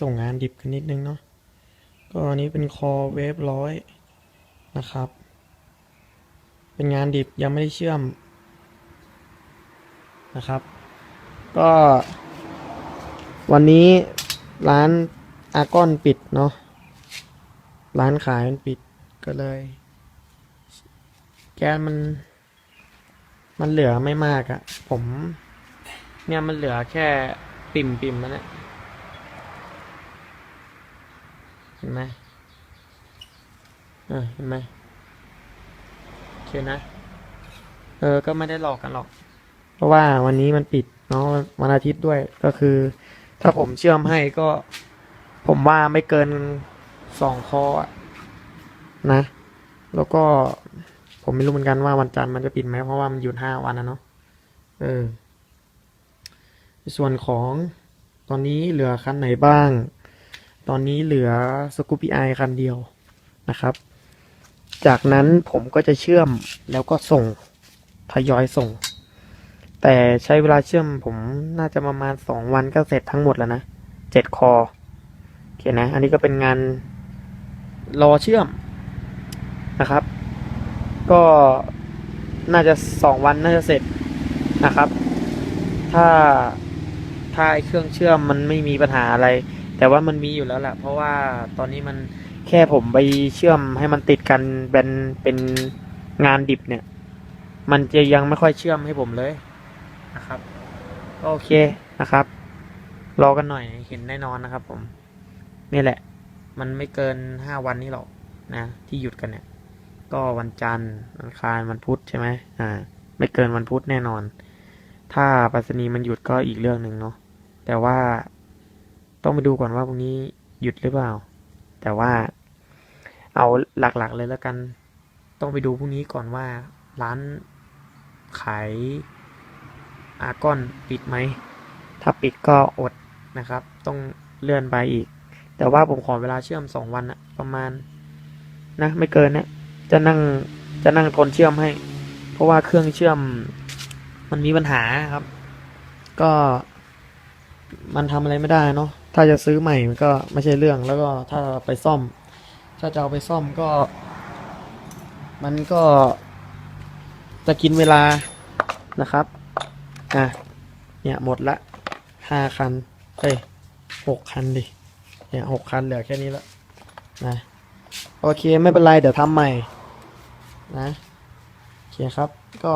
ส่งงานดิบกันนิดนึงเนาะก็อันนี้เป็นคอเวฟร้อยนะครับ เป็นงานดิบยังไม่ได้เชื่อมนะครับ ก็ วันนี้ร้านอากอนปิดเนาะร้านขายมันปิดก็เลย แก๊สมัน มันเหลือไม่มากอะผม เนี่ยมันเหลือแค่ปิ่มปิ่มมันนะเห็นไหมเออเห็นไหมโอเคนะ เออ ก็ไม่ได้หลอกกันหรอก เพราะว่าวันนี้มันปิดเนาะวันอาทิตย์ด้วย ก็คือ ถ้าผมเชื่อมให้ก็ ผมว่าไม่เกินสองคออะนะ แล้วก็ผมไม่รู้เหมือนกันว่าวันจันทร์มันจะปิดไหมเพราะว่ามันหยุดห้าวันนะเนาะ เออ ส่วนของตอนนี้เหลือคันไหนบ้าง ตอนนี้เหลือสกูปี้ไอคันเดียวนะครับ จากนั้นผมก็จะเชื่อมแล้วก็ส่งทยอยส่ง แต่ใช้เวลาเชื่อมผมน่าจะประมาณสองวันก็เสร็จทั้งหมดแล้วนะเจ็ดคอโอเคนะ อันนี้ก็เป็นงานรอเชื่อมนะครับ ก็น่าจะสองวันน่าจะเสร็จนะครับ ถ้าถ้าไอเครื่องเชื่อมมันไม่มีปัญหาอะไร แต่ว่ามันมีอยู่แล้วแหละเพราะว่าตอนนี้มันแค่ผมไปเชื่อมให้มันติดกันเป็นเป็นงานดิบเนี่ย มันจะยังไม่ค่อยเชื่อมให้ผมเลยนะครับก็โอเคนะครับ รอกันหน่อยเห็นแน่นอนนะครับ ผมนี่แหละ มันไม่เกินห้าวันนี้หรอกนะ ที่หยุดกันเนี่ย ก็วันจันทร์วันคารวันพุธใช่ไหมอ่า ไม่เกินวันพุธแน่นอน ถ้าปรษณีมันหยุดก็อีกเรื่องหนึ่งเนาะแต่ว่า ต้องไปดูก่อนว่าพรุ่งนี้หยุดหรือเปล่า แต่ว่าเอาหลักๆเลยแล้วกัน ต้องไปดูพรุ่งนี้ก่อนว่าร้านขายอากอนปิดไหม ถ้าปิดก็อดนะครับ ต้องเลื่อนไปอีก แต่ว่าผมขอเวลาเชื่อมสองวันอะประมาณนะไม่เกินนะจะนั่งจะนั่งทนเชื่อมให้ เพราะว่าเครื่องเชื่อมมันมีปัญหาครับ ก็มันทำอะไรไม่ได้เนาะ ถ้าจะซื้อใหม่มันก็ไม่ใช่เรื่องแล้วก็ถ้าไปซ่อม ถ้าจะเอาไปซ่อมก็ มันก็จะกินเวลานะครับ อะ เนี่ยหมดละห้าคันเอ้ยหกคันดิ เนี่ยหกคันเหลือแค่นี้ละนะโอเคไม่เป็นไรเดี๋ยวทำใหม่นะโอเคครับก็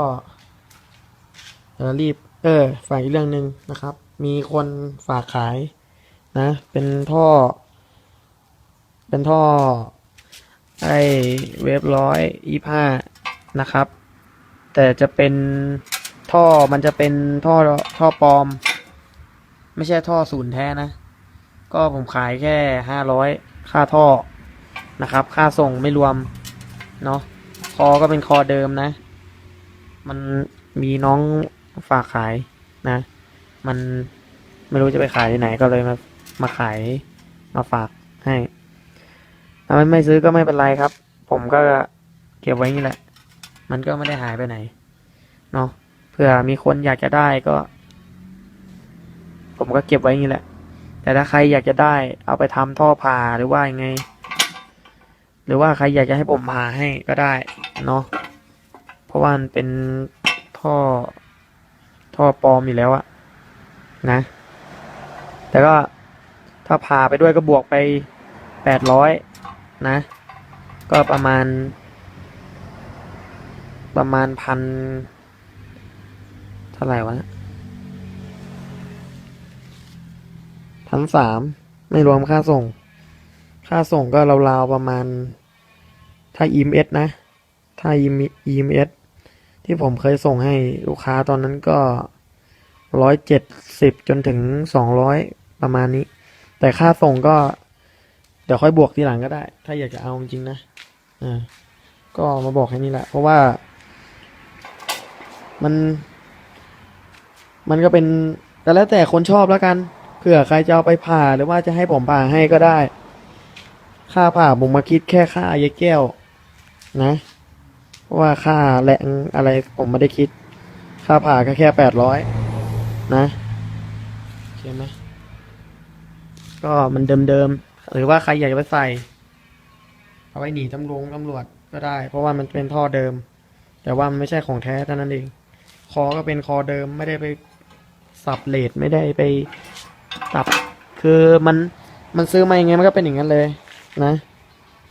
เออรีบเออฝากอีกเรื่องหนึ่งนะครับ มีคนฝากขาย นะ เป็นท่อ เป็นท่อ ไอเวฟร้อยยี่ห้านะครับ แต่จะเป็นท่อมันจะเป็นท่อท่อปลอม ไม่ใช่ท่อศูนย์แท้นะ ก็ผมขายแค่ห้าร้อยค่าท่อนะครับ ค่าส่งไม่รวม เนาะคอก็เป็นคอเดิมนะ มันมีน้องฝากขายนะ มันไม่รู้จะไปขายที่ไหนก็เลยมา มาขายมาฝากให้ถ้ามันไม่ซื้อก็ไม่เป็นไรครับ ผมก็เก็บไว้นี่แหละ มันก็ไม่ได้หายไปไหน เนาะเผื่อมีคนอยากจะได้ก็ ผมก็เก็บไว้นี่แหละ แต่ถ้าใครอยากจะได้ เอาไปทำท่อผ่าหรือว่ายังไง หรือว่าใครอยากจะให้ผมผ่าให้ก็ได้ เนาะเพราะว่ามันเป็นท่อ ท่อปลอมอยู่แล้วอะนะ แต่ก็ ถ้าผ่าไปด้วยก็บวกไปแปดร้อยนะ ก็ประมาณ ประมาณพันเท่าไหร่วะพันสามไม่รวมค่าส่ง ค่าส่งก็ราวๆประมาณ ถ้า EMS นะ ถ้า EMS ที่ผมเคยส่งให้ลูกค้าตอนนั้นก็ร้อยเจ็ดสิบจนถึงสองร้อยประมาณนี้ แต่ค่าส่งก็ เดี๋ยวค่อยบวกทีหลังก็ได้ ถ้าอยากจะเอาจริงนะอ่าก็มาบอกแค่นี้แหละ เพราะว่า มัน มันก็เป็นแต่แล้วแต่คนชอบแล้วกันเผื่อใครจะเอาไปผ่าหรือว่าจะให้ผมผ่าให้ก็ได้ ค่าผ่าผมมาคิดแค่ค่ายายแก้ว นะเพราะว่าค่าแรงอะไรผมไม่ได้คิด ค่าผ่าก็แค่แปดร้อยนะโอเคไหม ก็มันเดิมๆหรือว่าใครอยากจะไปใส่ เอาไว้หนีตำรวจตำรวจก็ได้ เพราะว่ามันเป็นท่อเดิม แต่ว่ามันไม่ใช่ของแท้เท่านั้นเอง คอก็เป็นคอเดิมไม่ได้ไปสับเลดไม่ได้ไปสับคือมันมันซื้อมาอย่างไงมันก็เป็นอย่างนั้นเลยนะ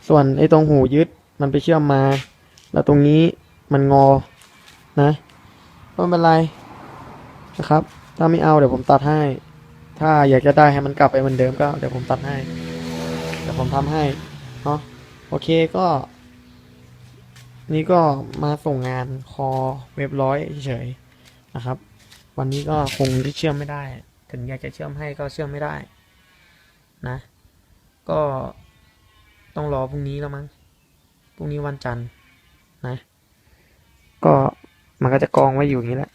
ส่วนไอ้ตรงหูยึดมันไปเชื่อมมา แล้วตรงนี้มันงอนะไม่เป็นไรนะครับ ถ้าไม่เอาเดี๋ยวผมตัดให้ ถ้าอยากจะได้ให้มันกลับไปเหมือนเดิมก็เดี๋ยวผมตัดให้ เดี๋ยวผมทำให้ เนาะ โอเคก็ นี่ก็มาส่งงานคอเว็บร้อยเฉยนะครับ วันนี้ก็คงที่เชื่อมไม่ได้ ถึงอยากจะเชื่อมให้ก็เชื่อมไม่ได้ นะ ก็ต้องรอพรุ่งนี้แล้วมั้ง พรุ่งนี้วันจันทร์นะ ก็มันก็จะกองไว้อยู่อย่างนี้แหละ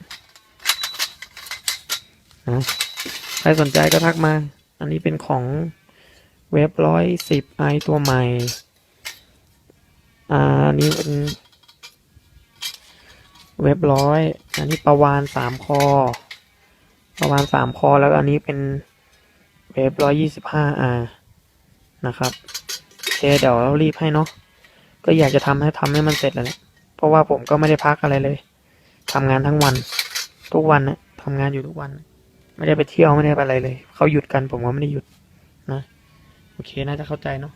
นะ ใครสนใจก็ทักมา อันนี้เป็นของเว็บร้อยสิบไอตัวใหม่ อ่าอันนี้เป็นเว็บร้อย อันนี้ประวานสามคอ ประวานสามคอ แล้วอันนี้เป็นเว็บร้อยยี่สิบห้าอานะครับเคเดี๋ยวเรารีบให้เนาะ ก็อยากจะทำให้ทำให้มันเสร็จแล้วแหละเพราะว่าผมก็ไม่ได้พักอะไรเลยทำงานทั้งวัน ทุกวันนะทำงานอยู่ทุกวัน ไม่ได้ไปเที่ยวไม่ได้ไปอะไรเลย เขาหยุดกันผมก็ไม่ได้หยุดนะ โอเคน่าจะเข้าใจเนาะ